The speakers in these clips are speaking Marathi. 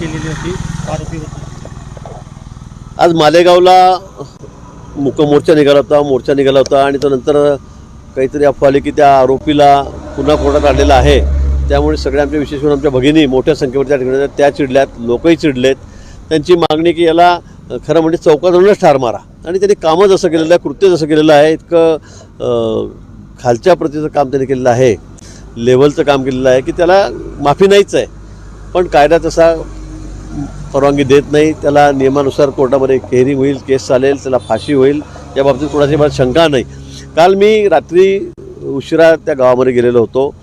केलेली होती आरोपी होती. आज मालेगावला मुक मोर्चा निघाला होता मोर्चा निघाला होता आणि तो नंतर काहीतरी अफवा आली की त्या आरोपीला पुन्हा कोर्टात आणलेला आहे. त्यामुळे सगळ्या आमच्या विशेष करून आमच्या भगिनी मोठ्या संख्येवर त्या ठिकाणी त्या चिडल्यात लोकही चिडलेत. त्यांची मागणी की याला खरं म्हणजे चौकात आणूनच ठार मारा. आणि त्यांनी कामं जसं केलेलं आहे कृत्य जसं केलेलं आहे इतकं खालच्या प्रतीचं काम त्यांनी केलेलं आहे. लेवलचं काम केलेलं आहे की त्याला माफी नाहीच आहे. पण कायदा तसा परवानगी देत नाही. त्याला नियमानुसार कोर्टामध्ये हेअरिंग होईल केस चालेल त्याला फाशी होईल. या बाबतीत कोणाची मला शंका नाही. काल मी रात्री उशिरा त्या गावामध्ये गेलेलो होतो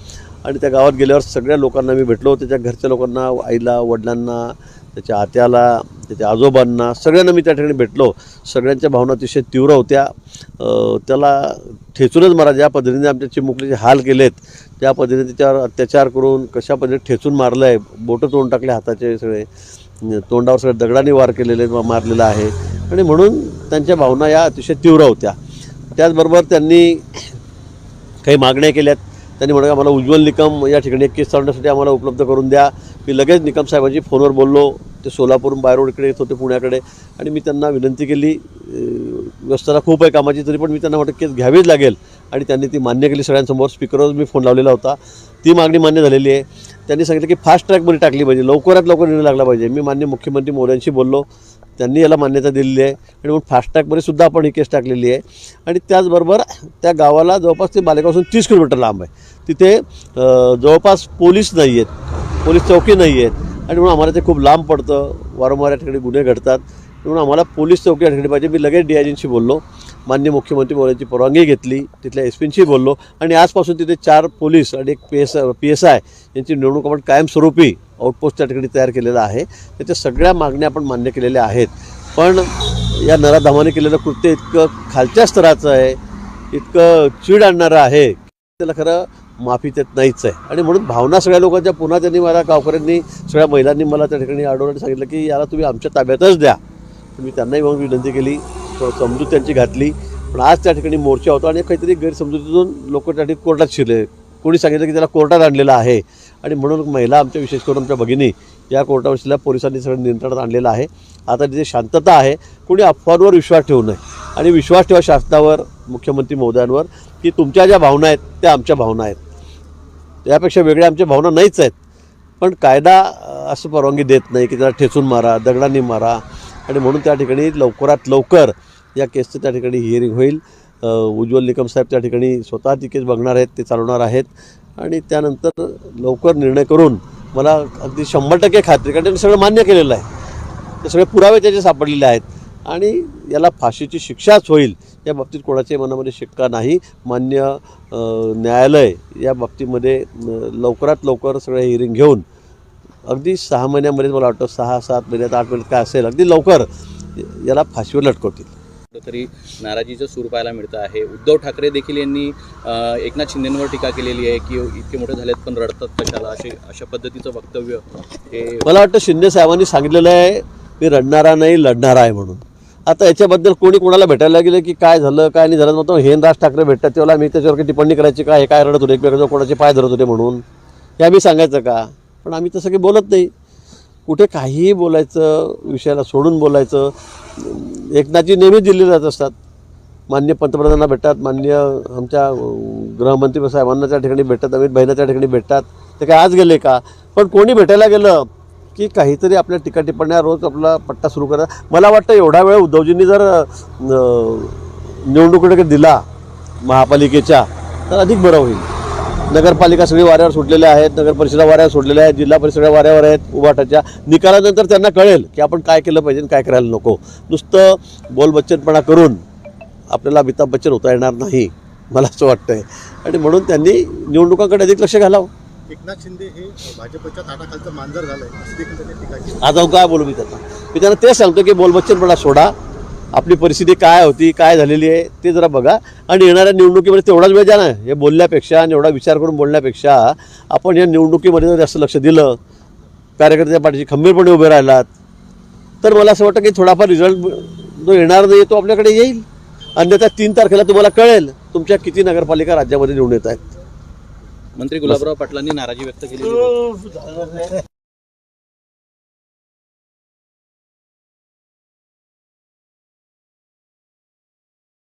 आणि त्या गावात गेल्यावर सगळ्या लोकांना मी भेटलो. त्याच्या घरच्या लोकांना आईला वडिलांना त्याच्या आत्याला त्याच्या आजोबांना सगळ्यांना मी त्या ठिकाणी भेटलो. सगळ्यांच्या भावना अतिशय तीव्र होत्या. त्याला ठेचूनच मला ज्या पद्धतीने आमच्या चिमुकलीचे हाल केलेत. त्या पद्धतीने त्याच्यावर अत्याचार करून कशा पद्धतीने ठेचून मारलं आहे बोटं तोंड टाकले हाताचे सगळे तोंडावर सगळे दगडाने वार केलेले मारलेला आहे. आणि म्हणून त्यांच्या भावना या अतिशय तीव्र होत्या. त्याचबरोबर त्यांनी काही मागण्या केल्यात. त्यांनी म्हणा आम्हाला उज्ज्वल निकम या ठिकाणी एक केस चालवण्यासाठी आम्हाला उपलब्ध करून द्या. मी लगेच निकम साहेबांची फोनवर बोललो. ते सोलापूरून बाय रोड इकडे येत होते पुण्याकडे. आणि मी त्यांना विनंती केली अं, व्यवस्था खूप आहे कामाची तरी पण मी त्यांना म्हटलं केस घ्यावीच लागेल. आणि त्यांनी ती मान्य केली सगळ्यांसमोर. स्पीकरवर मी फोन लावलेला होता. ती मागणी मान्य झालेली आहे. त्यांनी सांगितलं की फास्ट ट्रॅकमध्ये टाकली पाहिजे. लवकरात लवकर निर्णय लागला पाहिजे. मी मान्य मुख्यमंत्री मोदयांशी बोललो. त्यांनी याला मान्यता दिलेली आहे. आणि मग फास्ट ट्रॅकमध्ये सुद्धा आपण ही केस टाकलेली आहे. आणि त्याचबरोबर त्या गावाला जवळपास ते मालेगावपासून तीस किलोमीटर लांब आहे. तिथे जवळपास पोलीस नाही आहेत. पोलीस चौकी नाही आहेत. आणि म्हणून आम्हाला ते खूप लांब पडतं. वारंवार या ठिकाणी गुन्हे घडतात. म्हणून आम्हाला पोलीस चौकी या ठिकाणी पाहिजे. मी लगेच डी आय जींशी बोललो. मान्य मुख्यमंत्री मोदयांची परवानगी घेतली तिथल्या एस पींशी बोललो आणि आजपासून तिथे चार पोलीस आणि एक P S P S I यांची निवडणूक आपण कायमस्वरूपी आउटपोस्ट त्या ठिकाणी तयार केलेला आहे. त्याच्या सगळ्या मागण्या आपण मान्य केलेल्या आहेत. पण या नराधामाने केलेलं कृत्य इतकं खालच्या स्तराचं आहे इतकं चीड आणणारं आहे त्याला खरं माफी देत नाहीच आहे. आणि म्हणून भावना सगळ्या लोकांच्या पुन्हा त्यांनी मला गावकऱ्यांनी सगळ्या महिलांनी मला त्या ठिकाणी अडवलं आणि सांगितलं की याला तुम्ही आमच्या ताब्यातच द्या. मी त्यांनाही मग विनंती केली समजूत त्यांची घातली. पण आज त्या ठिकाणी मोर्चा होता आणि काहीतरी गैरसमजुतीतून लोक त्या ठिकाणी कोर्टात शिरले. कोणी सांगितलं की त्याला कोर्टात आणलेलं आहे. आणि म्हणून महिला आमच्या विशेष करून आमच्या भगिनी या कोर्टावर पोलिसांनी सगळं नियंत्रणात आणलेलं आहे. आता तिथे शांतता आहे. कोणी अफवांवर विश्वास ठेवू नये. आणि विश्वास ठेवा शासनावर मुख्यमंत्री महोदयांवर की तुमच्या ज्या भावना आहेत त्या आमच्या भावना आहेत. त्यापेक्षा वेगळ्या आमच्या भावना नाहीच आहेत. पण कायदा असं परवानगी देत नाही की त्याला ठेचून मारा दगडांनी मारा आणि म्हणून त्या ठिकाणी लवकरात लवकर या केसचं त्या ठिकाणी हिअरिंग होईल. उज्ज्वल निकम साहेब त्या ठिकाणी स्वतः ती केस बघणार आहेत ते चालवणार आहेत. आणि त्यानंतर लवकर निर्णय करून मला अगदी शंभर टक्के खात्री कारण त्यांनी सगळं मान्य केलेलं आहे. ते सगळे पुरावे त्याचे सापडलेले आहेत. आणि याला फाशीची शिक्षाच होईल या बाबतीत कोणाच्याही मनामध्ये शिक्का नाही. मान्य न्यायालय या बाबतीमध्ये लवकरात लवकर सगळं हिअरिंग घेऊन अगदी सहा महिन्यामध्ये मला वाटतं सहा सात महिन्यात आठ महिन्यात काय असेल अगदी लवकर याला फाशीवर लटकवतील. तरी नाराजीचं सूर पाहायला मिळतं आहे. उद्धव ठाकरे देखील यांनी एकनाथ शिंदेंवर टीका केलेली आहे की इतके मोठे झालेत पण रडतात कशाला असे अशा पद्धतीचं वक्तव्य हे मला वाटतं शिंदे साहेबांनी सांगितलेलं आहे मी रडणारा नाही लढणारा आहे म्हणून. आता याच्याबद्दल कोणी कोणाला भेटायला गेलं की काय झालं काय नाही झालं मग तो हेन राज ठाकरे भेटतात तेव्हा मी त्याच्यावर टिप्पणी करायची का हे काय रडत होते एकमेकांच्या कोणाचे पाय धरत होते म्हणून? हे आम्ही सांगायचं का? पण आम्ही तसं काही बोलत नाही. कुठे काहीही बोलायचं विषयाला सोडून बोलायचं एकनाथजी नेहमी दिल्लीला जात असतात. मान्य पंतप्रधानांना भेटतात मान्य आमच्या गृहमंत्री साहेबांना त्या ठिकाणी भेटतात अमित भाईंना त्या ठिकाणी भेटतात. ते काय आज गेले का? पण कोणी भेटायला गेलं की काहीतरी आपल्या टीका टिप्पण्या रोज आपला पट्टा सुरू करा. मला वाटतं एवढा वेळ उद्धवजींनी जर निवडणुकीकडे दिला महापालिकेच्या तर अधिक बरं होईल. नगरपालिका सगळी वाऱ्यावर सुटलेल्या आहेत नगर परिषदा वाऱ्यावर सोडलेल्या आहेत जिल्हा परिषदा वाऱ्यावर आहेत उभाटाच्या. निकालानंतर त्यांना कळेल की आपण काय केलं पाहिजे आणि काय करायला नको. नुसतं बोलबच्चनपणा करून आपल्याला अमिताभ बच्चन होता येणार नाही मला असं वाटतंय. आणि म्हणून त्यांनी निवडणुकांकडे अधिक लक्ष घालावं. एकनाथ शिंदे हे भाजपच्या ताटाखालचं मांजर केली. आता काय बोलू मी त्यांना? मी त्यांना तेच सांगतो की बोलबच्चनपणा सोडा. आपली परिस्थिती काय होती काय झालेली आहे ते जरा बघा. आणि येणाऱ्या निवडणुकीमध्ये तेवढाच वेळ द्या ना. हे बोलण्यापेक्षा आणि एवढा विचार करून बोलण्यापेक्षा आपण या निवडणुकीमध्ये जर जास्त लक्ष दिलं कार्यकर्त्याच्या पाठीशी खंबीरपणे उभे राहिलात तर मला असं वाटतं की थोडाफार रिझल्ट जो येणार नाही तो आपल्याकडे येईल. अन्यथा तीन तारखेला तुम्हाला कळेल तुमच्या किती नगरपालिका राज्यामध्ये निवडून येत आहेत. मंत्री गुलाबराव पाटलांनी नाराजी व्यक्त केली.